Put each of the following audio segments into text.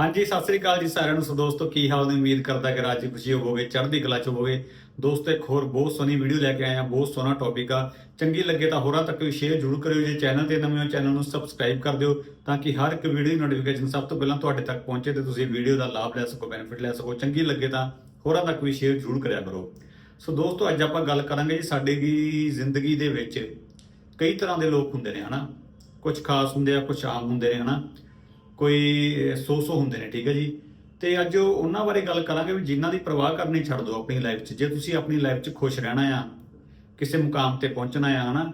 ਹਾਂਜੀ, ਸਤਿ ਸ੍ਰੀ ਅਕਾਲ ਜੀ ਸਾਰਿਆਂ ਨੂੰ। ਸੋ ਦੋਸਤੋ, ਕੀ ਹਾਲ ਨੇ? ਉਮੀਦ ਕਰਦਾ ਕਿ ਰਾਜੀ ਖੁਸ਼ੀ ਹੋਵੋਗੇ, ਚੜ੍ਹਦੀ ਕਲਾ ਚ ਹੋਵੋਗੇ। ਦੋਸਤੋ, ਇੱਕ ਹੋਰ ਬਹੁਤ ਸੋਹਣੀ ਵੀਡੀਓ ਲੈ ਕੇ ਆਏ ਆ ਬਹੁਤ ਸੋਹਣਾ ਟੌਪਿਕ ਆ। ਚੰਗੀ ਲੱਗੇ ਤਾਂ ਹੋਰਾਂ ਤੱਕ ਵੀ ਸ਼ੇਅਰ ਜ਼ਰੂਰ ਕਰਿਓ ਜੇ। ਚੈਨਲ ਤੇ ਨਵੇਂ ਹੋ ਚੈਨਲ ਨੂੰ ਸਬਸਕ੍ਰਾਈਬ ਕਰ ਦਿਓ ਤਾਂ ਕਿ ਹਰ ਇੱਕ ਵੀਡੀਓ ਦੀ ਨੋਟੀਫਿਕੇਸ਼ਨ ਸਭ ਤੋਂ ਪਹਿਲਾਂ ਤੁਹਾਡੇ ਤੱਕ ਪਹੁੰਚੇ ਤੇ ਤੁਸੀਂ ਵੀਡੀਓ ਦਾ ਲਾਭ ਲੈ ਸਕੋ ਬੈਨੀਫਿਟ ਲੈ ਸਕੋ। ਚੰਗੀ ਲੱਗੇ ਤਾਂ ਹੋਰਾਂ ਤੱਕ ਵੀ ਸ਼ੇਅਰ ਜ਼ਰੂਰ ਕਰਿਆ ਕਰੋ। ਸੋ ਦੋਸਤੋ, ਅੱਜ ਆਪਾਂ ਗੱਲ ਕਰਾਂਗੇ ਜੀ ਸਾਡੀ ਦੀ ਜ਼ਿੰਦਗੀ ਦੇ ਵਿੱਚ ਕਈ ਤਰ੍ਹਾਂ ਦੇ ਲੋਕ ਹੁੰਦੇ ਨੇ, ਹਨਾ? ਕੁਝ ਖਾਸ ਹੁੰਦੇ ਆ ਕੁਝ ਆਮ ਹੁੰਦੇ ਨੇ, ਹਨਾ? ਕੋਈ ਸੌ ਸੌ ਹੁੰਦੇ ਨੇ, ਠੀਕ ਹੈ ਜੀ? ਤੇ ਅੱਜ ਉਹਨਾਂ ਬਾਰੇ ਗੱਲ ਕਰਾਂਗੇ ਵੀ ਜਿਨ੍ਹਾਂ ਦੀ ਪਰਵਾਹ ਕਰਨੀ ਛੱਡ ਦਿਓ ਆਪਣੀ ਲਾਈਫ 'ਚ। ਜੇ ਤੁਸੀਂ ਆਪਣੀ ਲਾਈਫ 'ਚ ਖੁਸ਼ ਰਹਿਣਾ ਆ, ਕਿਸੇ ਮੁਕਾਮ ਤੇ ਪਹੁੰਚਣਾ ਆ, ਹਨਾ,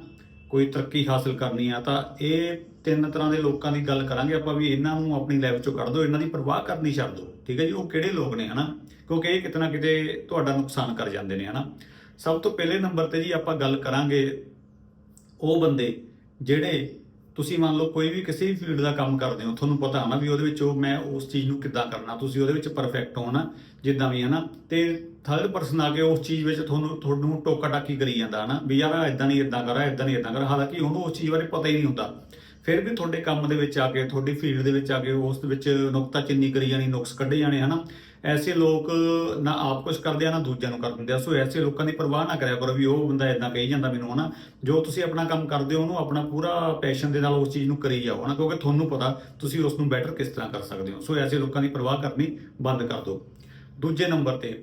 ਕੋਈ ਤਰੱਕੀ ਹਾਸਲ ਕਰਨੀ ਆ, ਤਾਂ ਇਹ ਤਿੰਨ ਤਰ੍ਹਾਂ ਦੇ ਲੋਕਾਂ ਦੀ ਗੱਲ ਕਰਾਂਗੇ ਆਪਾਂ ਵੀ ਇਹਨਾਂ ਨੂੰ ਆਪਣੀ ਲਾਈਫ 'ਚੋਂ ਕੱਢ ਦਿਓ, ਇਹਨਾਂ ਦੀ ਪਰਵਾਹ ਕਰਨੀ ਛੱਡ ਦਿਓ, ਠੀਕ ਹੈ ਜੀ? ਉਹ ਕਿਹੜੇ ਲੋਕ ਨੇ, ਹਨਾ? ਕਿਉਂਕਿ ਇਹ ਕਿਤੇ ਨਾ ਕਿਤੇ ਤੁਹਾਡਾ ਨੁਕਸਾਨ ਕਰ ਜਾਂਦੇ ਨੇ, ਹਨਾ? ਸਭ ਤੋਂ ਪਹਿਲੇ ਨੰਬਰ ਤੇ ਜੀ ਆਪਾਂ ਗੱਲ ਕਰਾਂਗੇ ਉਹ ਬੰਦੇ ਜਿਹੜੇ ਤੁਸੀਂ ਮੰਨ ਲਓ ਕੋਈ ਵੀ ਕਿਸੇ ਵੀ ਫੀਲਡ ਦਾ ਕੰਮ ਕਰਦੇ ਹੋ, ਤੁਹਾਨੂੰ ਪਤਾ ਨਾ ਵੀ ਉਹਦੇ ਵਿੱਚ ਉਹ ਮੈਂ ਉਸ ਚੀਜ਼ ਨੂੰ ਕਿੱਦਾਂ ਕਰਨਾ, ਤੁਸੀਂ ਉਹਦੇ ਵਿੱਚ ਪਰਫੈਕਟ ਹੋ ਨਾ, ਜਿੱਦਾਂ ਵੀ ਹੈ ਨਾ, ਤੇ ਥਰਡ ਪਰਸਨ ਆ ਕੇ ਉਸ ਚੀਜ਼ ਵਿੱਚ ਤੁਹਾਨੂੰ ਤੁਹਾਨੂੰ ਟੋਕਾ ਟਾਕੀ ਕਰੀ ਜਾਂਦਾ ਹਨਾ ਵੀ ਯਾਰ ਇਦਾਂ ਨਹੀਂ ਇਦਾਂ ਕਰਾ ਇਦਾਂ ਨਹੀਂ ਇਦਾਂ ਕਰਾ, ਹਾਲਾਂਕਿ ਉਹਨੂੰ ਉਸ ਚੀਜ਼ ਬਾਰੇ ਪਤਾ ਹੀ ਨਹੀਂ ਹੁੰਦਾ। ਫਿਰ ਵੀ ਤੁਹਾਡੇ ਕੰਮ ਦੇ ਵਿੱਚ ਆ ਕੇ ਤੁਹਾਡੀ ਫੀਲਡ ਦੇ ਵਿੱਚ ਆ ਕੇ ਉਸ ਦੇ ਵਿੱਚ ਨੁਕਤਾ ਚਿੰਨੀ ਕਰੀ ਜਾਣੀ ਨੁਕਸ ਕੱਢੇ ਜਾਣੇ ਹਨਾ? ਐਸੇ ਲੋਕ ਨਾ ਆਪ ਕੁਝ ਕਰਦੇ ਆ ਨਾ ਦੂਜਿਆਂ ਨੂੰ ਕਰ ਦਿੰਦੇ ਆ। ਸੋ ਐਸੇ ਲੋਕਾਂ ਦੀ ਪਰਵਾਹ ਨਾ ਕਰਿਆ ਕਰੋ ਵੀ ਉਹ ਬੰਦਾ ਇਦਾਂ ਕਹੀ ਜਾਂਦਾ ਮੈਨੂੰ ਹਨਾ? ਜੋ ਤੁਸੀਂ ਆਪਣਾ ਕੰਮ ਕਰਦੇ ਹੋ ਉਹਨੂੰ ਆਪਣਾ ਪੂਰਾ ਪੈਸ਼ਨ ਦੇ ਨਾਲ ਉਸ ਚੀਜ਼ ਨੂੰ ਕਰੀ ਜਾਓ ਹਨਾ? ਕਿਉਂਕਿ ਤੁਹਾਨੂੰ ਪਤਾ ਤੁਸੀਂ ਉਸ ਨੂੰ ਬੈਟਰ ਕਿਸ ਤਰ੍ਹਾਂ ਕਰ ਸਕਦੇ ਹੋ। ਸੋ ਐਸੇ ਲੋਕਾਂ ਦੀ ਪਰਵਾਹ ਕਰਨੀ ਬੰਦ ਕਰ ਦਿਓ। ਦੂਜੇ ਨੰਬਰ ਤੇ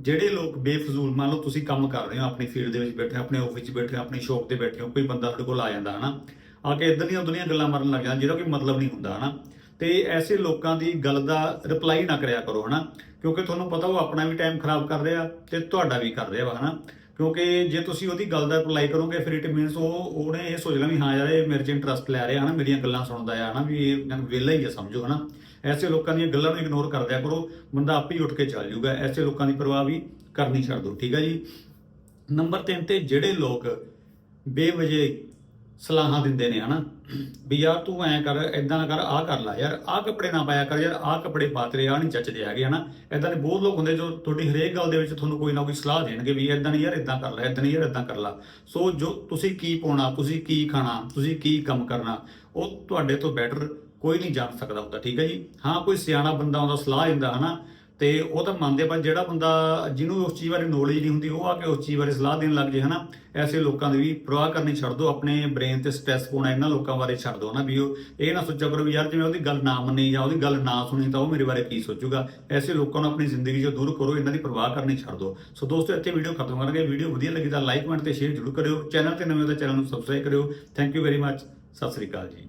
ਜਿਹੜੇ ਲੋਕ ਬੇਫਜ਼ੂਲ ਮੰਨ ਲਓ ਤੁਸੀਂ ਕੰਮ ਕਰ ਰਹੇ ਹੋ ਆਪਣੀ ਫੀਲਡ ਦੇ ਵਿੱਚ ਬੈਠੇ ਆਪਣੇ ਆਫਿਸ 'ਚ ਬੈਠੇ ਹੋ, ਆਪਣੀ ਸ਼ੌਪ ਤੇ ਬੈਠੇ ਹੋ ਕੋਈ ਬੰਦਾ ਤੁਹਾਡੇ ਕੋਲ ਆ ਜਾਂਦਾ ਹਨਾ? ਆ ਕੇ ਇਦਾਂ ਦੀਆਂ ਉਦਾਂ ਗੱਲਾਂ ਮਾਰਨ ਲੱਗ ਜਾਂਦਾ ਜਿਹਦਾ ਕੋਈ ਮਤਲਬ ਨਹੀਂ ਹੁੰਦਾ, ਹਨਾ? ਤੇ ਐਸੇ ਲੋਕਾਂ ਦੀ ਗੱਲ ਦਾ ਰਿਪਲਾਈ ਨਾ ਕਰਿਆ ਕਰੋ, ਹਨਾ? ਕਿਉਂਕਿ ਤੁਹਾਨੂੰ ਪਤਾ ਉਹ ਆਪਣਾ ਵੀ ਟਾਈਮ ਖਰਾਬ ਕਰ ਰਿਹਾ ਤੇ ਤੁਹਾਡਾ ਵੀ ਕਰ ਰਿਹਾ ਵਾ, ਹਨਾ? ਕਿਉਂਕਿ ਜੇ ਤੁਸੀਂ ਉਹਦੀ ਗੱਲ ਦਾ ਰਿਪਲਾਈ ਕਰੋਗੇ, ਫਿਰ ਇਟ ਮੀਨਸ ਉਹ, ਉਹਨੇ ਇਹ ਸੋਚ ਲੈਣਾ ਵੀ ਹਾਂ ਯਾਰ, ਇਹ ਮੇਰੇ 'ਚ ਇੰਟਰਸਟ ਲੈ ਰਿਹਾ, ਹਨਾ? ਮੇਰੀਆਂ ਗੱਲਾਂ ਸੁਣਦਾ ਆ, ਹਨਾ? ਵੀ ਇਹ ਜਨ ਵਿਹਲਾ ਹੀ ਆ, ਸਮਝੋ, ਹਨਾ? ਐਸੇ ਲੋਕਾਂ ਦੀਆਂ ਗੱਲਾਂ ਨੂੰ ਇਗਨੋਰ ਕਰ ਦਿਆ ਕਰੋ, ਬੰਦਾ ਆਪੇ ਹੀ ਉੱਠ ਕੇ ਚੱਲ ਜਾਊਗਾ। ਐਸੇ ਲੋਕਾਂ ਦੀ ਪਰਵਾਹ ਵੀ ਕਰਨੀ ਛੱਡ ਦਿਓ, ਠੀਕ ਹੈ ਜੀ? ਨੰਬਰ 3 ਤੇ ਜਿਹੜੇ ਲੋਕ ਬੇਵਜੇ ਸਲਾਹਾਂ ਦਿੰਦੇ ਨੇ, ਹਨਾ? ਵੀ ਯਾਰ ਤੂੰ ਐਂ ਕਰ ਐਦਾਂ ਨਾ ਕਰ, ਆਹ ਕਰ ਲੈ। ਯਾਰ ਆਹ ਕੱਪੜੇ ਨਾ ਪਾਇਆ ਕਰ, ਯਾਰ ਆਹ ਕੱਪੜੇ ਪਾ ਤੇਰੇ, ਆਹ ਨਹੀਂ ਚੱਜਦੇ ਹੈਗੇ, ਹਨਾ? ਐਦਾਂ ਦੇ ਬਹੁਤ ਲੋਕ ਹੁੰਦੇ ਜੋ ਤੁਹਾਡੀ ਹਰੇਕ ਗੱਲ ਦੇ ਵਿੱਚ ਤੁਹਾਨੂੰ ਕੋਈ ਨਾ ਕੋਈ ਸਲਾਹ ਦੇਣਗੇ ਵੀ ਐਦਾਂ ਨਹੀਂ ਯਾਰ ਐਦਾਂ ਕਰ ਲੈ ਐਦਾਂ ਨਹੀਂ ਯਾਰ ਐਦਾਂ ਕਰ ਲੈ। ਸੋ ਜੋ ਤੁਸੀਂ ਕੀ ਪਾਉਣਾ, ਤੁਸੀਂ ਕੀ ਖਾਣਾ, ਤੁਸੀਂ ਕੀ ਕੰਮ ਕਰਨਾ, ਉਹ ਤੁਹਾਡੇ ਤੋਂ ਬੈਟਰ ਕੋਈ ਨਹੀਂ ਜਾਣ ਸਕਦਾ ਹੁੰਦਾ, ਠੀਕ ਹੈ ਜੀ? ਹਾਂ, ਕੋਈ ਸਿਆਣਾ ਬੰਦਾ ਉਹਦਾ ਸਲਾਹ ਦਿੰਦਾ, ਹਨਾ? ਤੇ ਉਹ ਤਾਂ ਮੰਨਦੇ ਪਰ ਜਿਹੜਾ ਬੰਦਾ ਜਿਹਨੂੰ ਉਸ ਚੀਜ਼ ਬਾਰੇ ਨੌਲੇਜ ਨਹੀਂ ਹੁੰਦੀ, ਉਹ ਆ ਕੇ ਉਸ ਚੀਜ਼ ਬਾਰੇ ਸਲਾਹ ਦੇਣ ਲੱਗ ਜੇ, ਹਨਾ? ਐਸੇ ਲੋਕਾਂ ਦੀ ਵੀ ਪ੍ਰਵਾਹ ਕਰਨੀ ਛੱਡ ਦਿਓ ਆਪਣੇ ਬ੍ਰੇਨ ਤੇ ਸਟ੍ਰੈਸ ਪਾਉਣਾ, ਇਹਨਾਂ ਲੋਕਾਂ ਬਾਰੇ ਛੱਡ ਦਿਓ ਨਾ ਵੀ ਉਹ ਇਹ ਨਾ ਸੋਚਿਆ ਕਰੋ ਵੀ ਯਾਰ, ਜਿਵੇਂ ਉਹਦੀ ਗੱਲ ਨਾ ਮੰਨੀ ਜਾਂ ਉਹਦੀ ਗੱਲ ਨਾ ਸੁਣੀ, ਤਾਂ ਉਹ ਮੇਰੇ ਬਾਰੇ ਕੀ ਸੋਚੂਗਾ? ਐਸੇ ਲੋਕਾਂ ਨੂੰ ਆਪਣੀ ਜ਼ਿੰਦਗੀ 'ਚੋਂ ਦੂਰ ਕਰੋ, ਇਹਨਾਂ ਦੀ ਪ੍ਰਵਾਹ ਕਰਨੀ ਛੱਡ ਦਿਓ ਸੋ ਦੋਸਤੋ, ਇੱਥੇ ਵੀਡੀਓ ਖਤਮ ਕਰਾਂਗੇ। ਵੀਡੀਓ ਵਧੀਆ ਲੱਗੀ ਤਾਂ ਲਾਈਕ ਕਮੈਂਟ ਤੇ ਸ਼ੇਅਰ ਜ਼ਰੂਰ ਕਰਿਓ। ਚੈਨਲ ਤੇ ਨਵੇਂ ਹੋ ਤਾਂ ਚੈਨਲ ਨੂੰ ਸਬਸਕ੍ਰਾਈਬ ਕਰਿਓ। Thank you very much Sat Sri ਅਕਾਲ ਜੀ।